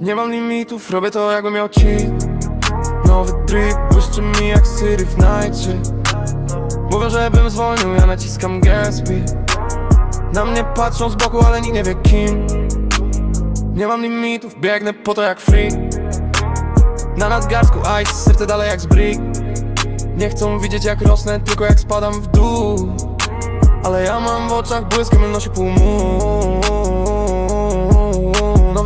Nie mam limitów, robię to jakbym miał cheat Nowy drip błyszczy mi jak Siri w Nightie Mówią, żebym zwolnił, ja naciskam Gatsby. Na mnie patrzą z boku, ale nikt nie wie kim. Nie mam limitów, biegnę po to jak free Na nadgarstku ice, serce dalej jak z brick. Nie chcą widzieć jak rosnę, tylko jak spadam w dół. Ale ja mam w oczach błysk, nosi pół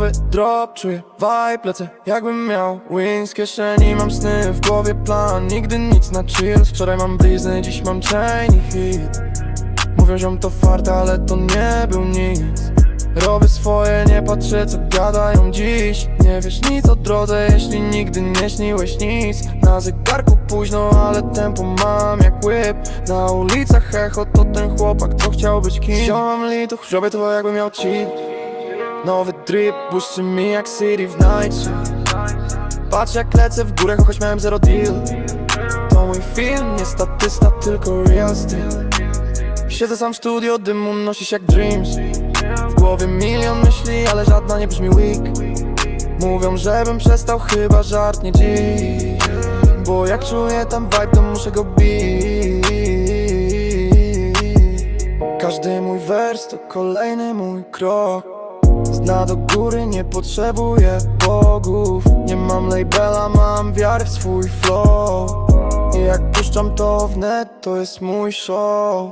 Nowy drop, czuję vibe, lecę jakbym miał. Wings kieszeni Mam sny, w głowie plan, nigdy nic na chill. Wczoraj mam blizny, dziś mam chain i hit. Mówią ziom to farta, ale to nie był nic. Robię swoje, nie patrzę co gadają dziś. Nie wiesz nic o drodze, jeśli nigdy nie śniłeś nic. Na zegarku późno, ale tempo mam jak whip. Na ulicach echo to ten chłopak, co chciał być kim. Wziąłem litów, robię to jakbym miał cheat Nowy drip, błyszczy mi jak City w Night. Patrz jak lecę w górę, choć miałem zero deal. To mój film, nie statysta, tylko real still Siedzę sam w studio, dymu nosisz jak dreams. W głowie milion myśli, ale żadna nie brzmi weak. Mówią, żebym przestał, chyba żart nie dziś. Bo jak czuję tam vibe, to muszę go bić. Każdy mój wers to kolejny mój krok Z dna do góry nie potrzebuję bogów. Nie mam labela, mam wiarę w swój flow. I jak puszczam to w net, to jest mój show.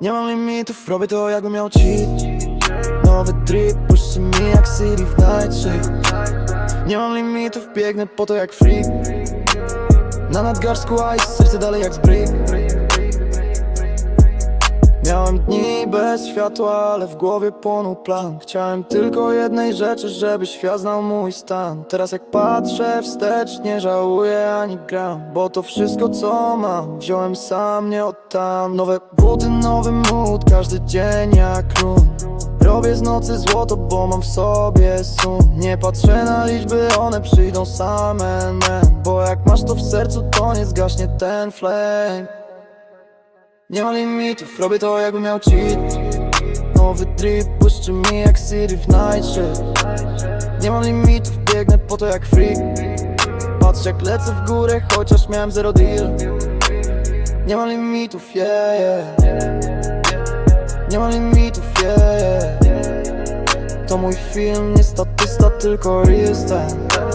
Nie mam limitów, robię to jakbym miał cheat. Nowy drip, puszczy mi jak City w night Nie mam limitów, biegnę po to jak freak. Na nadgarstku ice, serce dalej jak z brick bez światła, ale w głowie płonął plan. Chciałem tylko jednej rzeczy, żeby świat znał mój stan. Teraz jak patrzę wstecz, nie żałuję ani gram Bo to wszystko co mam, wziąłem sam, nie od tam. Nowe buty, nowy mood, każdy dzień jak run. Robię z nocy złoto, bo mam w sobie sum Nie patrzę na liczby, one przyjdą same, man Bo jak masz to w sercu, to nie zgaśnie ten flame nie ma limitów, robię to jakbym miał cheat. Nowy drip błyszczy mi jak City w night shit Nie mam limitów, biegnę po to jak freak. Patrz jak lecę w górę, chociaż miałem zero deal. Nie mam limitów, yeah, yeah. Nie mam limitów, yeah, yeah. To mój film, nie statysta, tylko real time